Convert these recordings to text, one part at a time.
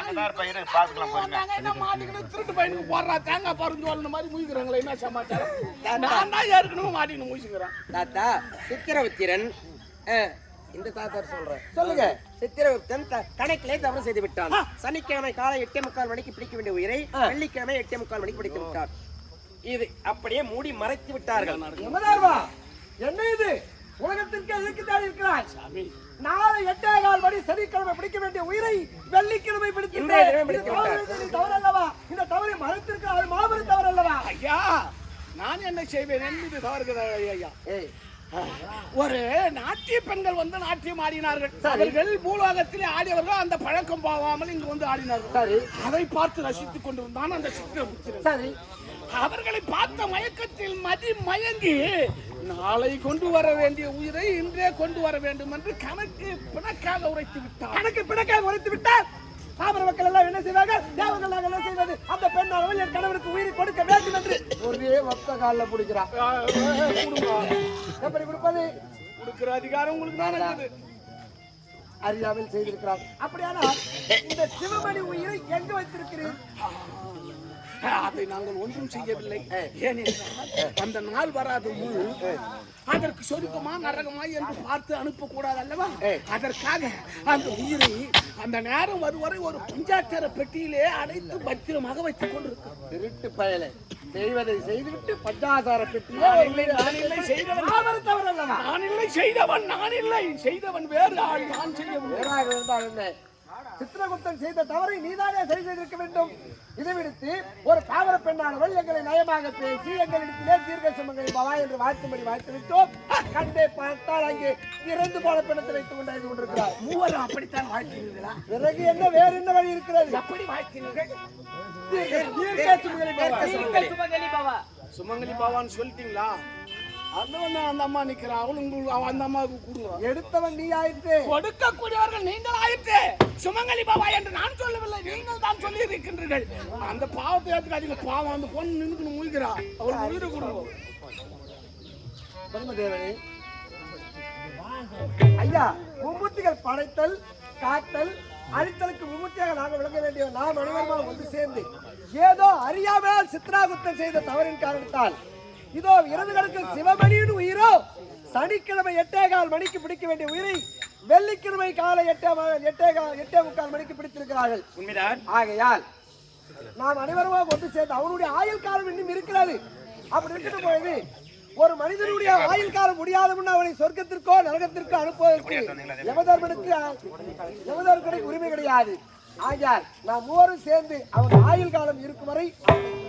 அங்கதான் இருப்பேன். இரு பாத்துக்கலாம் போயிருங்க வந்தாங்க, என்ன மாட்டிக்கிட்டு திருட்டு பையனுக்கு போடுறா, தேங்காய் பாருன்னு சொல்லுன மாதிரி முழிக்கிறாங்களே, என்ன சமாச்சாரம்? நான் தான் ஏற்கனவே மாட்டிக்கின்னு முழிச்சுக்கிறேன். தாத்தா சித்திரவித்திரன் இந்த தாத்தா சொல்றேன் சொல்லுங்க. சித்திரவித்தன் த- கணக்கிலே தவறு செய்து விட்டான். சனிக்கிழமை காலை எட்டே முக்கால் மணிக்கு பிடிக்க வேண்டிய உயிரை வெள்ளிக்கிழமை எட்டே முக்கால் மணிக்கு பிடித்து விட்டார். இது அப்படியே மூடி மறைத்து விட்டார்கள். என்ன இது? உலகத்திற்கு எதுக்குத்தான் இருக்கிறாய். சாமி, நாளை எட்டே கால் மணி சனிக்கிழமை பிடிக்க வேண்டிய உயிரை வெள்ளிக்கிழமை பிடித்து இன்றைய தினம் பிடித்து தவறு அல்லவா இந்த தவறை அது மாபெரும் தவறு அல்லவா ஐயா, நான் என்ன செய்வேன்? என் மீது தவறுகிறதா, ஐயா ஒரு நாட்டிய பெண்கள் வந்து நாட்டியம் ஆடினார்கள். அவர்கள் பூலோகத்திலே ஆடியவர்கள் அந்த பழக்கம் போகாமல் இங்கு வந்து ஆடினார்கள். அதை பார்த்து ரசித்துக் கொண்டிருந்தான் அந்த சரி. அவர்களை பார்த்த மயக்கத்தில் மதி மயங்கி நாளை கொண்டு வர வேண்டிய உயிரை இன்றே கொண்டு வர வேண்டும் என்று கணக்கு பிணக்காக உரைத்து விட்டார். கணக்கு பிணக்காக உரைத்து விட்டால் பாமர மக்கள் எல்லாம் என்ன செய்வார்கள்? தேவர்கள் என்ன செய்வது? அந்த பெண் அவள் என் கணவருக்கு உயிரை கொடுக்க வேண்டும் என்று ஒரே ஒத்த காலில் பிடிக்கிறான் எப்படி கொடுப்பது? கொடுக்கிற அதிகாரம் உங்களுக்கு தான் அறியாமல் செய்திருக்கிறார். அப்படியானால் இந்த சிவமணி உயிரை எங்கு வைத்திருக்கிறேன்? அதை நாங்கள் ஒன்றும் செய்யவில்லை. ஏனென்றால் அந்த நாள் வராது முழு அதற்கு சொருக்கமா நரகமா என்று பார்த்து அனுப்பக்கூடாது அல்லவா அதற்காக அந்த உயிரை அந்த நேரம் வருவரை ஒரு பஞ்சாட்சர பெட்டியிலே அடைத்து பத்திரமாக வைத்துக் கொண்டிருக்கிறோம். திருட்டு பயலை. செய்வதை செய்துவிட்டு பஞ்சாசார பெட்டியே நான் ஒரு இல்லை, செய்தவன். மாபெரும் தவறு அல்லவா நான் இல்லை செய்தவன். நான் இல்லை செய்தவன் வேறு ஆள். நான் செய்யவில்லை. வேறாக இருந்தால் என்ன? சித்திரகுப்தன் செய்த தவறை நீதானே சரி செய்திருக்க வேண்டும்? இதை விடுத்து ஒரு பாவர பெண்ணானவள் எங்களை நயமாக பேசி எங்களிடத்திலே தீர்க்க சுமங்கலி பவா என்று வாழ்த்தும்படி வாழ்த்து விட்டோம் கண்டே பார்த்தால் அங்கே இறந்து போன பிணத்தை வைத்துக் கொண்டாடி கொண்டிருக்கிறார். மூவரும் அப்படித்தான் வாழ்க்கிறீர்களா பிறகு என்ன வேறு என்ன வழி இருக்கிறது? எப்படி வாழ்க்கிறீர்கள் தீர்க்க- தீர்க்க சுமங்கலி பவா. சுமங்கலி பாவா சுமங்கலி பாவான்னு சொல்லிட்டீங்களா? வந்து அந்த அம்மா நிக்கிறா அவளும் உங்களுக்கு அவ- அந்த அம்மாவுக்கு கொடுங்க. எடுத்தவன் நீ ஆயிற்று கொடுக்கக்கூடியவர்கள் நீங்கள் ஆயிற்று சுமங்கலி பாபா என்று நான் சொல்லவில்லை நீங்கள் தான் சொல்லி இருக்கின்றீர்கள் அந்த பாவத்தை ஏற்றுக்காதீங்க பாவம் அந்த பொண்ணு நின்று முழிக்கிறா. அவளுக்கு உயிரை கொடுங்க. பிரம்மதேவனே. ஐயா மும்மூர்த்திகள் படைத்தல் காத்தல் அழித்தலுக்கு மும்மூர்த்தியாக நாங்கள் விளங்க வேண்டிய நாம் அனைவருமாக ஒன்று சேர்ந்து. ஏதோ அறியாமல் சித்ராகுப்தன் செய்த தவறின் காரணத்தால் இதோ இரவு கிடக்கும் சிவமணியின் உயிரோ? சனிக்கிழமை எட்டே கால் மணிக்கு பிடிக்க வேண்டிய உயிரை வெள்ளிக்கிழமை காலை எட்டே எட்டே கால் எட்டே முக்கால் மணிக்கு பிடித்திருக்கிறார்கள். உண்மைதான். ஆகையால் நாம் அனைவருமாக ஒன்று சேர்ந்து அவனுடைய ஆயுள் காலம் இன்னும் இருக்கிறது. அப்படி இருக்கிற பொழுது ஒரு மனிதனுடைய ஆயுள் காலம் முடியாத முன் அவனை சொர்க்கத்திற்கோ நரகத்திற்கோ அனுப்புவதற்கு யமதர்மனுக்கு யமதர்மனுக்கு உரிமை கிடையாது. ஆகையால் நாம் மூவரும் சேர்ந்து அவன் ஆயுள் காலம் இருக்கும் வரை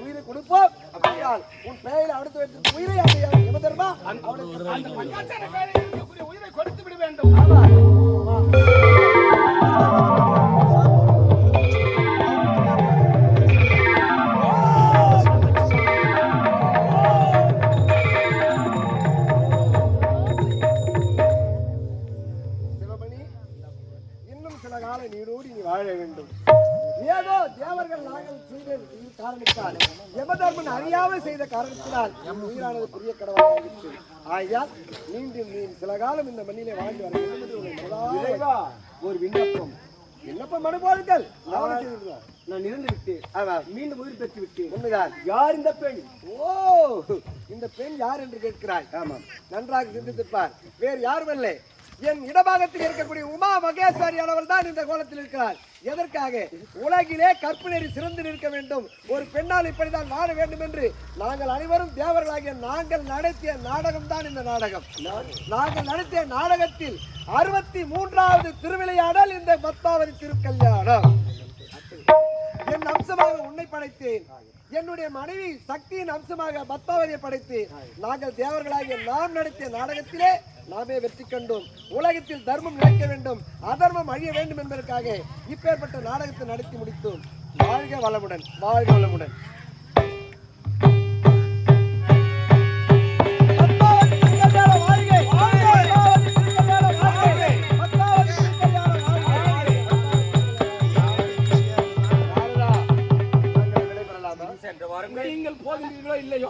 உயிரை கொடுப்போம். அப்படியால் உன் பெயரில் அடுத்து வைத்திருக்கும் உயிரை அந்த யமதர்மா அவனுக்கு அந்த உயிரை கொடுத்து விட வேண்டும். ஆமா. ஏதோ தேவர்கள் நாங்கள் செய்த காரணத்தால் யமதர்மன் அறியாமல் செய்த காரணத்தினால் உயிரானது புரிய கடவுளாகிற்று ஆகையால் மீண்டும் நீ சில காலம் இந்த மண்ணிலே வாழ்ந்து வர வேண்டும் ஒரு விண்ணப்பம். விண்ணப்பம் அனுபவங்கள் நான் இறந்து விட்டேன். மீண்டும் உயிர் பெற்று விட்டேன். உண்மைதான். யார் இந்த பெண்? ஓ! இந்த பெண் யார் என்று கேட்கிறாய்? ஆமாம். நன்றாக சிந்தித்திருப்பார் வேறு யாரும் இல்லை. என் இடபாகத்தில் இருக்கக்கூடிய உமா மகேஸ்வரி அளவில் தான் இந்த கோலத்தில் இருக்கிறார். எதற்காக? உலகிலே கற்பனை சிறந்து நிற்க வேண்டும். ஒரு பெண்ணால் இப்படிதான் வாழ வேண்டும் என்று நாங்கள் அனைவரும் தேவர்களாகிய நாங்கள் நடத்திய நாடகம் தான் இந்த நாடகம். நாங்கள் நடத்திய நாடகத்தில் அறுபத்தி மூன்றாவது திருவிளையாடல் இந்த பத்தாவது திருக்கல்யாணம். என் அம்சமாக உன்னை படைத்தேன். என்னுடைய மனைவி சக்தியின் அம்சமாக பத்மாவதியை படைத்தேன். நாங்கள் தேவர்களாகிய நாம் நடத்திய நாடகத்திலே நாமே வெற்றி கண்டோம். உலகத்தில் தர்மம் நிலைக்க வேண்டும். அதர்மம் அழிய வேண்டும் என்பதற்காக இப்பேற்பட்ட நாடகத்தை நடத்தி முடித்தோம். வாழ்க வளமுடன் வாழ்க வளமுடன். நீங்கள் போகின்றீர்களோ இல்லையோ?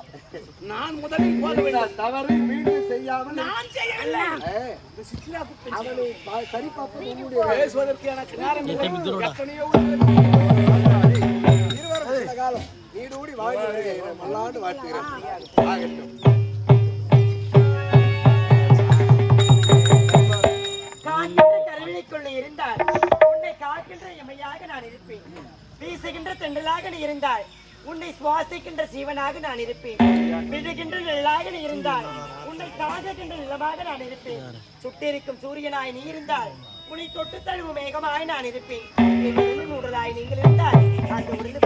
நான் முதலில் போகவில்லை தவறு மீண்டும் செய்யாமல் நான் செய்யவில்லை. அவனை சரி பார்ப்பது பேசுவதற்கு எனக்கு நேரம் எத்தனையோ காலம் நீடூடி வாழ்கிறேன் நல்லாண்டு வாழ்த்துகிறேன். ஆகட்டும். கருவிக்குள்ளே இருந்தால் உன்னை காக்கின்ற எமையாக நான் இருப்பேன். வீசுகின்ற தெண்டலாக நீ இருந்தாய். உன்னை சுவாசிக்கின்ற சிவனாக நான் இருப்பேன். விழுகின்ற நிழலாக நீ இருந்தால் உன்னை தாங்குகின்ற நிலமாக நான் இருப்பேன். சுட்டிருக்கும் சூரியனாய் நீ இருந்தால் உன்னை தொட்டு தழுவும் மேகமாய் நான் இருப்பேன். என்னுடன் நீங்கள் இருந்தால். அந்த உடலுக்கு